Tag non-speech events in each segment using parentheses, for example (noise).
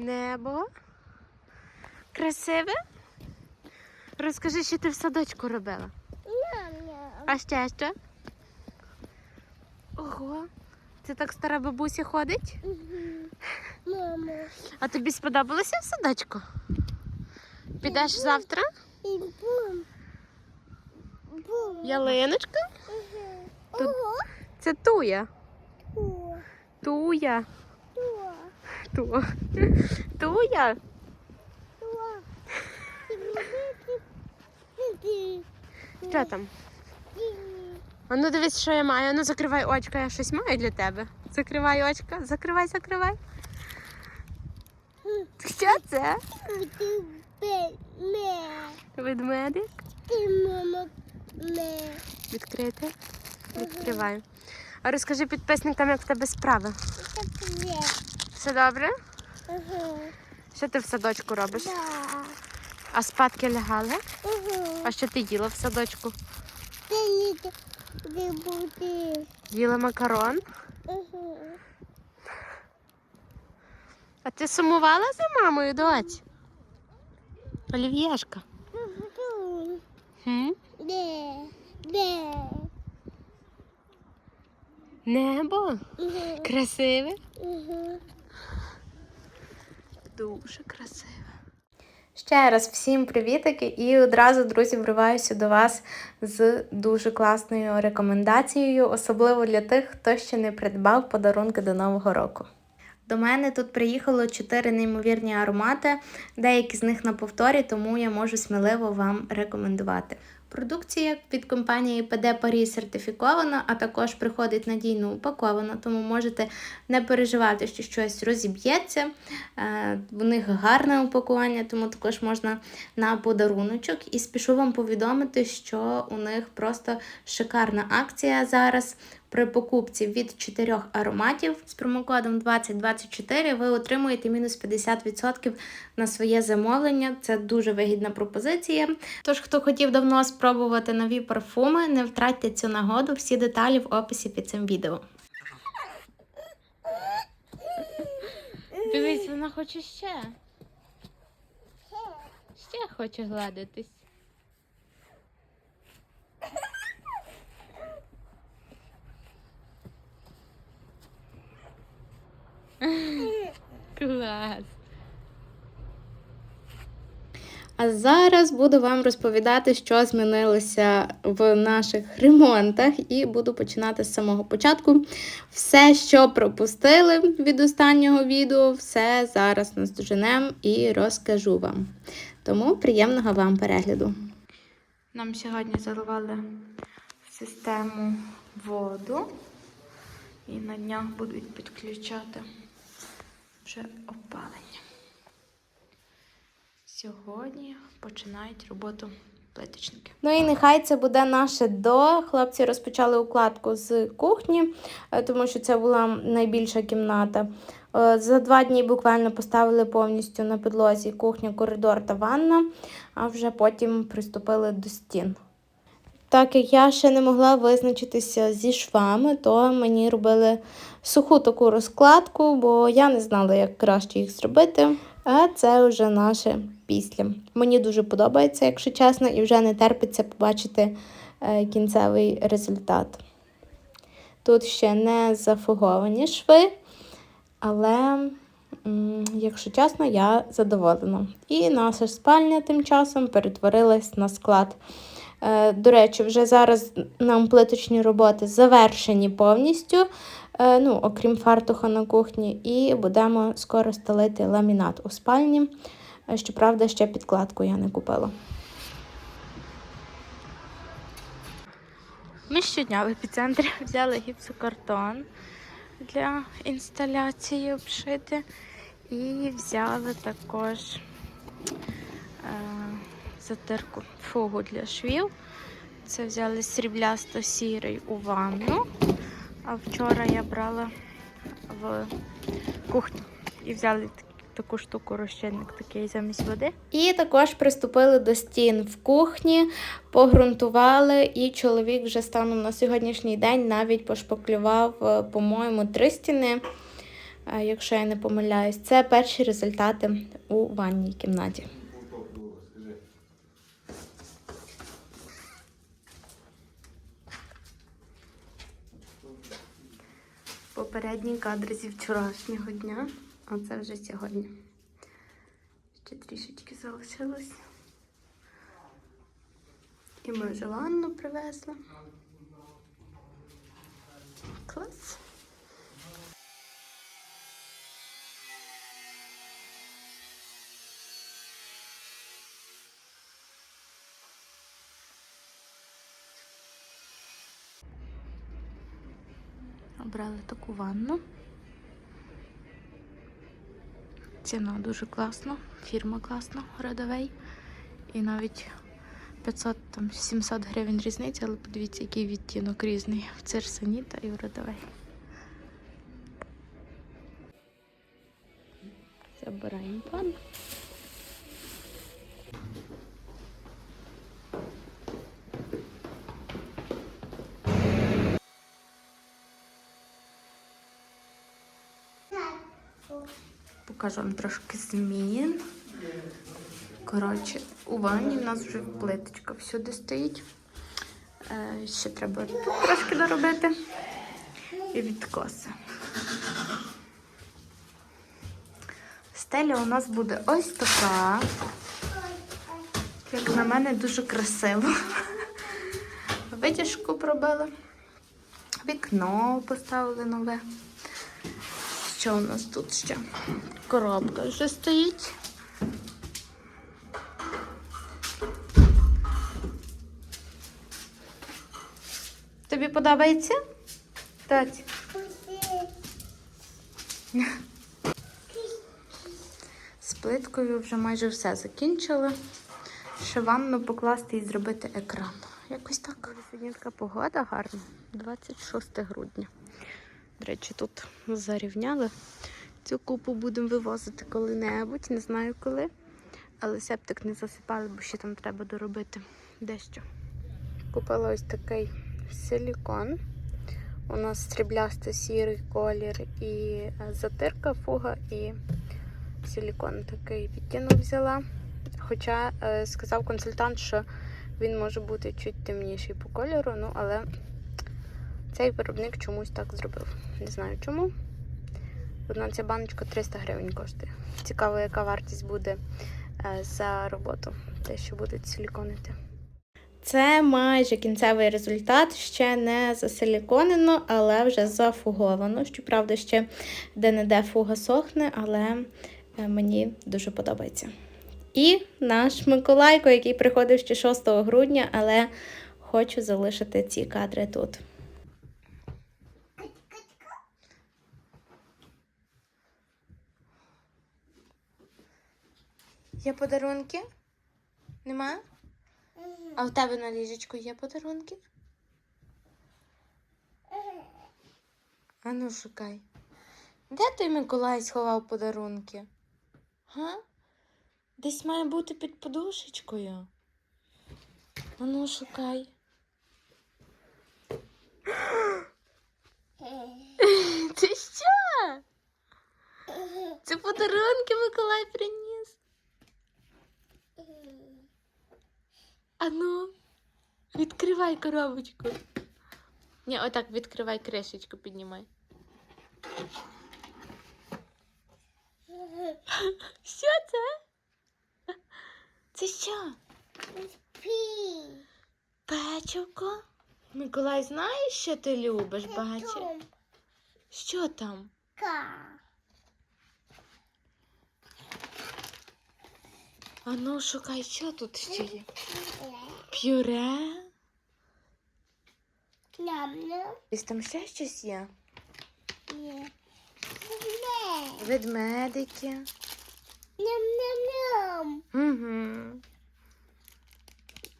Небо. Красиве. Розкажи, що ти в садочку робила. А ще що? Ого. Це так стара бабуся ходить? Мама. А тобі сподобалося в садочку? Підеш завтра? Бум. Бум. Ялиночка? Ого. Це туя. Туя. О, Ту. Туя. Що там? А ну дивись, що я маю. Ну закривай очка, я щось маю для тебе. Закривай очка, закривай, закривай. Що це? Ведмедик. Відкрити. Відкриваю. А розкажи підписникам, як в тебе справи. Все добре? Ага. Що ти в садочку робиш? Да. А спадки лягали? Ага. А що ти їла в садочку? Їла макарон? Ага. А ти сумувала за мамою, доць? Олів'єшка. Хм? Де? Де? Небо? Красиве? Ага. Дуже красиве. Ще раз всім привітики і одразу, друзі, вриваюся до вас з дуже класною рекомендацією, особливо для тих, хто ще не придбав подарунки до Нового року. До мене тут приїхало чотири неймовірні аромати, деякі з них на повторі, тому я можу сміливо вам рекомендувати. Продукція від компанії ПД Парі сертифікована, а також приходить надійно упакована, тому можете не переживати, що щось розіб'ється. У них гарне упакування, тому також можна на подаруночок. І спішу вам повідомити, що у них просто шикарна акція зараз. При покупці від 4 ароматів з промокодом 2024 ви отримуєте мінус 50% на своє замовлення. Це дуже вигідна пропозиція. Тож, хто хотів давно спробувати нові парфуми, не втратьте цю нагоду. Всі деталі в описі під цим відео. Дивись, вона хоче ще. Ще хоче гладитись. Клас. А зараз буду вам розповідати, що змінилося в наших ремонтах, і буду починати з самого початку. Все, що пропустили від останнього відео, все зараз наздоженем і розкажу вам. Тому приємного вам перегляду. Нам сьогодні заливали в систему воду, і на днях будуть підключати вже опалення. Сьогодні починають роботу плиточники. Ну і нехай це буде наше до. Хлопці розпочали укладку з кухні, е, тому що це була найбільша кімната. Е, За два дні буквально поставили повністю на підлозі кухня, коридор та ванна, а вже потім приступили до стін. Так як я ще не могла визначитися зі швами, то мені робили суху таку розкладку, бо я не знала, як краще їх зробити. А це вже наше після. Мені дуже подобається, якщо чесно, і вже не терпиться побачити е, кінцевий результат. Тут ще не зафуговані шви, але, якщо чесно, я задоволена. І наша спальня тим часом перетворилась на склад. Е, До речі, вже зараз нам плиточні роботи завершені повністю, е, ну, окрім фартуха на кухні, і будемо скоро стелити ламінат у спальні. Е, Щоправда, ще підкладку я не купила. Ми щодня в епіцентрі (laughs) взяли гіпсокартон для інсталяції обшити. І взяли також затирку фугу для швів. Це взяли сріблясто-сірий у ванну. А вчора я брала в кухню і взяли таку штуку розчинник такий замість води. І також приступили до стін в кухні, погрунтували, і чоловік вже станом на сьогоднішній день навіть пошпаклював, е, по-моєму, три стіни. е, якщо я не помиляюсь. Це перші результати у ванній кімнаті. Попередній кадр зі вчорашнього дня, а це вже сьогодні. Ще трішечки залишилось. І ми вже ванну привезли. Клас. Обрали таку ванну. Ціна дуже класна, фірма класна, Родовей. І навіть 500 там 700 гривень різниця, але подивіться, який відтінок різний в Цирсаніта і в Родовей. Забираємо ванну. Покажу вам трошки змін. Коротше, у ванні в нас вже плиточка всюди стоїть. Е, ще треба тут трошки доробити. І відкоси. Стеля у нас буде ось така. Як на мене, дуже красиво. Витяжку пробили. Вікно поставили нове. Що у нас тут ще? Коробка вже стоїть. Тобі подобається? Тать. З плиткою вже майже все закінчили. Ще ванну покласти і зробити екран. Якось так. Сьогодні погода гарна. 26 грудня. До речі, тут зарівняли. Цю купу будемо вивозити коли-небудь, не знаю коли. Але септик не засипали, бо ще там треба доробити дещо. Купила ось такий силікон. У нас сріблясто сірий колір і е, затирка фуга, і силікон такий відтінок взяла. Хоча е, сказав консультант, що він може бути чуть темніший по кольору, ну але цей виробник чомусь так зробив. Не знаю чому. Одна ця баночка 300 гривень коштує. Цікаво, яка вартість буде е, за роботу, те, що будуть силіконити. Це майже кінцевий результат, ще не засиліконено, але вже зафуговано. Щоправда, ще де-не-де фуга сохне, але е, мені дуже подобається. І наш Миколайко, який приходив ще 6 грудня, але хочу залишити ці кадри тут. Є подарунки? Нема? А в тебе на ліжечку є подарунки? А ну шукай. Де той Миколай сховав подарунки? Га? Десь має бути під подушечкою. А ну шукай. (gasps) Це що? Це подарунки Миколай приніс. Ану, відкривай коробочку. Ні, отак відкривай кришечку, піднімай. Що це? Це що? Печивко? Миколай, знаєш, що ти любиш, бачиш? Що там? Ка. Ану, шукай, що тут ще є? Пюре? Ням-ням. Десь там ще щось є? Не. Ведмедики. Ням-ням-ням. Угу.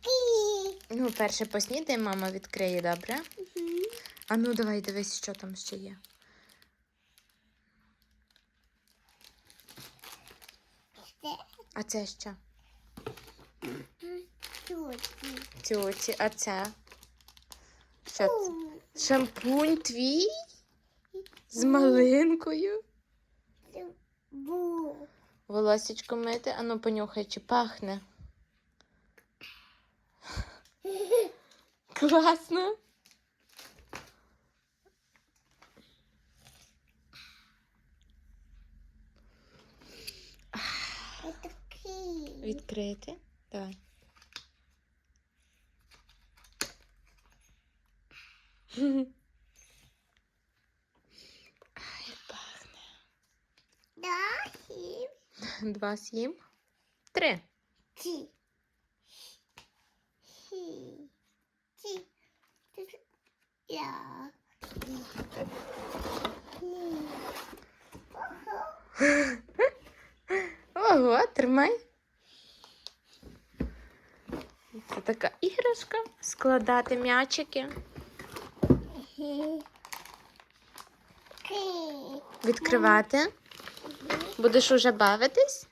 Пі. Ну, перше поснідай, мама відкриє, добре? Мгм. А ну давай дивись, що там ще є. Це А це що? тут. Тьоті, а це? Що це? Шампунь твій? З малинкою? Бу. Волосечко мити, ану понюхай, чи пахне. (laughs) Класно. Відкрити. Давай. Ай, як пахне. Да, хим. Два сім. Три. Чи. Хи. Чи. Ти- Я. Хи. Ого. Ого, тримай. Це така іграшка. Складати м'ячики. Відкривати. Будеш уже бавитись?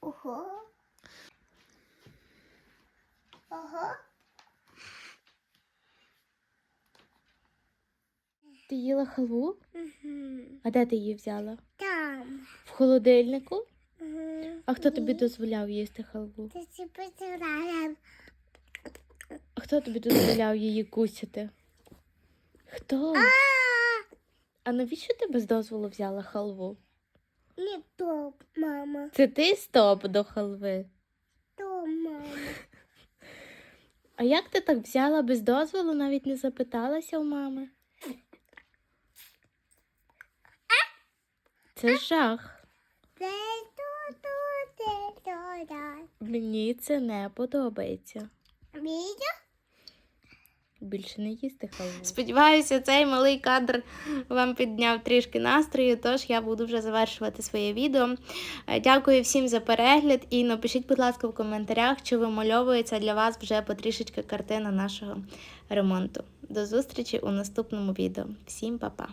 Ого. Ого. Ти їла халву? А де ти її взяла? Там. В холодильнику? Мгм. А хто тобі дозволяв їсти халву? Ти хто тобі дозволяв її кусити? Хто? А навіщо ти без дозволу взяла халву? Не то, мама. Це ти стоп до халви. То, мама. А як ти так взяла без дозволу, навіть не запиталася у мами? Це жах. Мені це не подобається. Відео? Більше не їсти халву. Сподіваюся, цей малий кадр вам підняв трішки настрою, тож я буду вже завершувати своє відео. Е, Дякую всім за перегляд і напишіть, будь ласка, в коментарях, чи вимальовується для вас вже потрішечки картина нашого ремонту. До зустрічі у наступному відео. Всім па-па!